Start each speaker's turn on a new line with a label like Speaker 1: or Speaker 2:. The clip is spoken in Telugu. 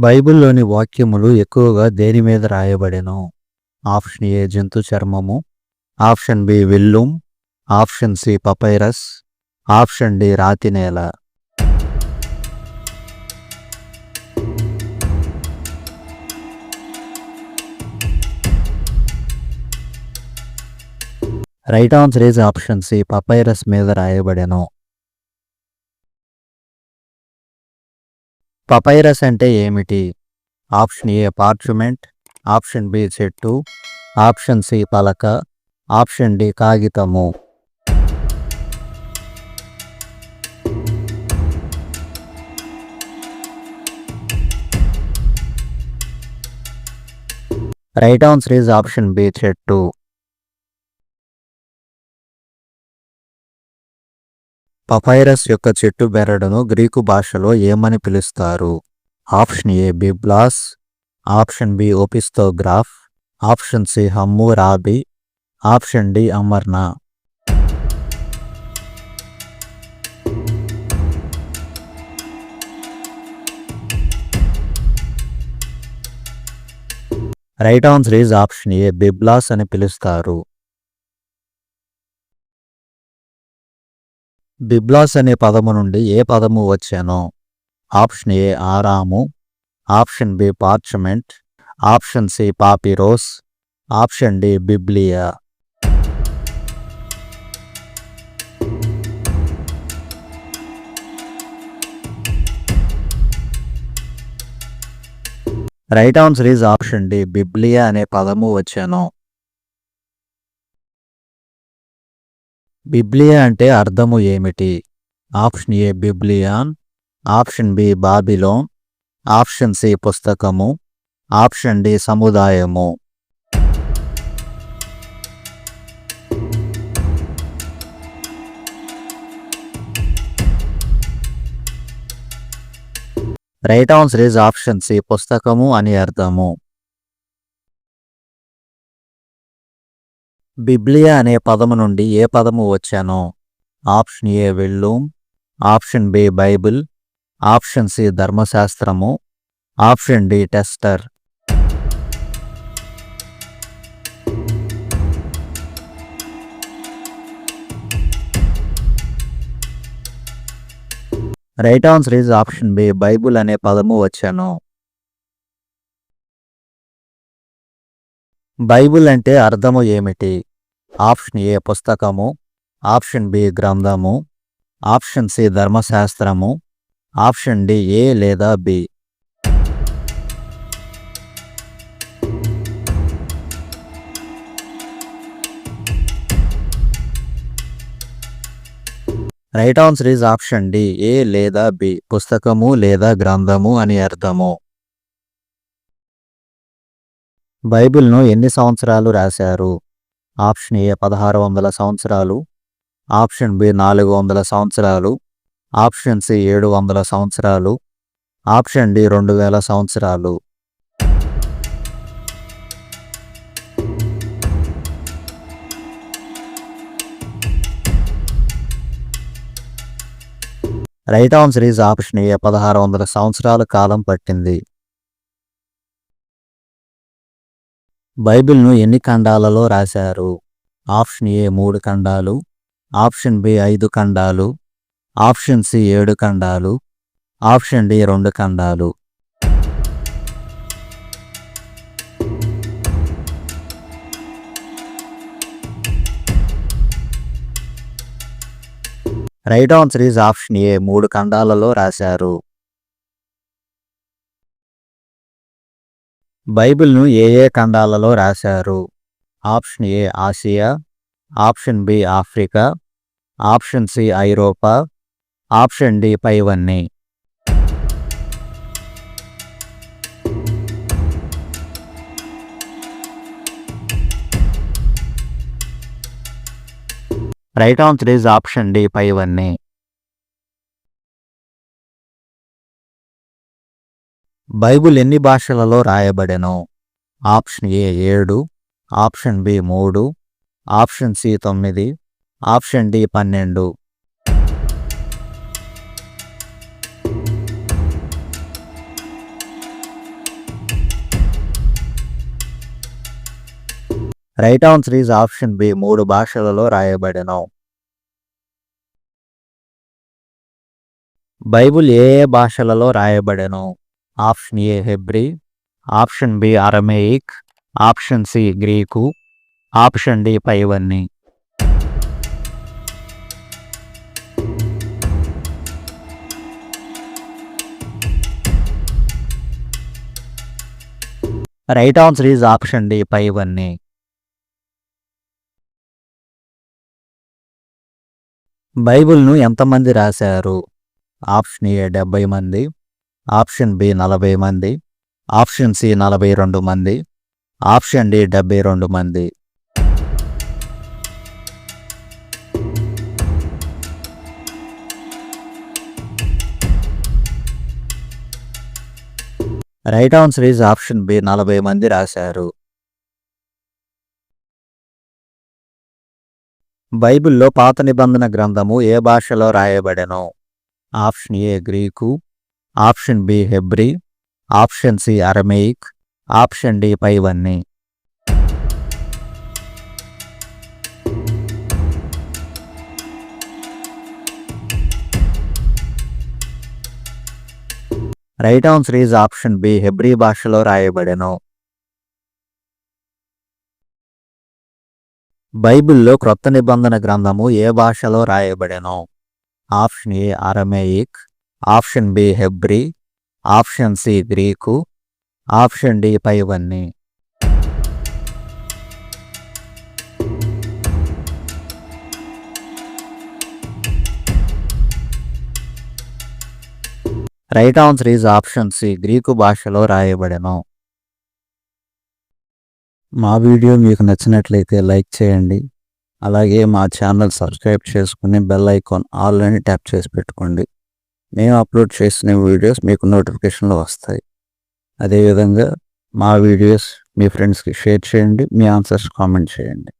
Speaker 1: బైబిల్లోని వాక్యములు ఎక్కువగా దేని మీద రాయబడెను? ఆప్షన్ ఏ జంతు చర్మము. Option B విల్లుం. Option C papyrus. Option D రాతి నేల. Right answer is option C papyrus మీద రాయబడెను. పపైరస్ అంటే ఏమిటి? Option A parchment option B చెట్టు ఆప్షన్ సి పలక option D కాగితము right answer is option B చెట్టు పపైరస్ యొక్క చెట్టు బెరడును గ్రీకు భాషలో ఏమని పిలుస్తారు? Option A Byblos option B opisthograph option C Hammurabi option D Amarna. Right answer is option A Byblos అని పిలుస్తారు. బిబ్లాస్ అనే పదము నుండి ఏ పదము వచ్చానో option A ఆరాము option B parchment option C papyros option D biblia. Right answer is option D biblia అనే పదము వచ్చాను బిబ్లియా అంటే అర్థము ఏమిటి? Option A biblion option B Babylon option C పుస్తకము option D సముదాయము. Right answer is option C పుస్తకము అని అర్థము. బిబ్లియా అనే పదము నుండి ఏ పదము వచ్చానో? Option A వెళ్ళూం. Option B Bible. Option C ధర్మశాస్త్రము. Option D tester. Right answer is option B Bible అనే పదము వచ్చాను? బైబుల్ అంటే అర్థము ఏమిటి? ఆప్షన్ ఏ పుస్తకము ఆప్షన్ బి గ్రంథము ఆప్షన్ సి ధర్మశాస్త్రము ఆప్షన్ డి ఏ లేదా B. Right answer is option D A లేదా బి పుస్తకము లేదా గ్రంథము అని అర్థము. బైబిల్ను ఎన్ని సంవత్సరాలు రాశారు? ఆప్షన్ ఏ పదహారు వందల సంవత్సరాలు ఆప్షన్ బి నాలుగు వందల సంవత్సరాలు ఆప్షన్ సి ఏడు వందల సంవత్సరాలు ఆప్షన్ డి రెండు వేల సంవత్సరాలు. Right answer is option A పదహారు వందల సంవత్సరాల కాలం పట్టింది. బైబిల్ను ఎన్ని ఖండాలలో రాశారు? ఆప్షన్ ఏ మూడు ఖండాలు ఆప్షన్ బి ఐదు ఖండాలు ఆప్షన్ సి ఏడు ఖండాలు ఆప్షన్ డి రెండు ఖండాలు. Right answer is option A మూడు ఖండాలలో రాశారు. బైబిల్ను ఏ ఏ ఖండాలలో రాశారు? Option A Asia option B Africa option C ఐరోపా ఆప్షన్ డి పైవన్నీ. Right answer is option D పైవన్నీ. బైబుల్ ఎన్ని భాషలలో రాయబడెను? ఆప్షన్ ఏ ఏడు ఆప్షన్ బి మూడు ఆప్షన్ సి తొమ్మిది ఆప్షన్ డి పన్నెండు. Right answer is option B మూడు భాషలలో రాయబడెను. బైబుల్ ఏ ఏ భాషలలో రాయబడెను? Option A Hebrew option B Aramaic option C Greek option D పైవన్నీ. Right answer is option D పైవన్నీ. బైబిల్ను ఎంతమంది రాశారు? ఆప్షన్ ఏ డెబ్బై మంది ఆప్షన్ బి నలభై మంది ఆప్షన్ సి నలభై రెండు మంది ఆప్షన్ డి డెబ్బై రెండు మంది. Right answer is option B నలభై మంది రాశారు. బైబిల్లో పాత నిబంధన గ్రంథము ఏ భాషలో రాయబడెను? Option A Greek option B Hebrew option C Aramaic option D పైవన్నీ. Right answer is option B Hebrew భాషలో రాయబడెను. బైబిల్లో క్రొత్త నిబంధన గ్రంథము ఏ భాషలో రాయబడెను? Option A Aramaic option B Hebrew option C Greek option D పైవన్నీ. Right answer is option C Greek భాషలో రాయబడను. మా వీడియో మీకు నచ్చినట్లయితే లైక్ చేయండి. అలాగే మా ఛానల్ సబ్స్క్రైబ్ చేసుకుని బెల్ ఐకాన్ ఆల్ అని ట్యాప్ చేసి పెట్టుకోండి. మేము అప్లోడ్ చేసిన వీడియోస్ మీకు నోటిఫికేషన్లో వస్తాయి. అదేవిధంగా మా వీడియోస్ మీ ఫ్రెండ్స్కి షేర్ చేయండి మీ ఆన్సర్స్ కామెంట్ చేయండి.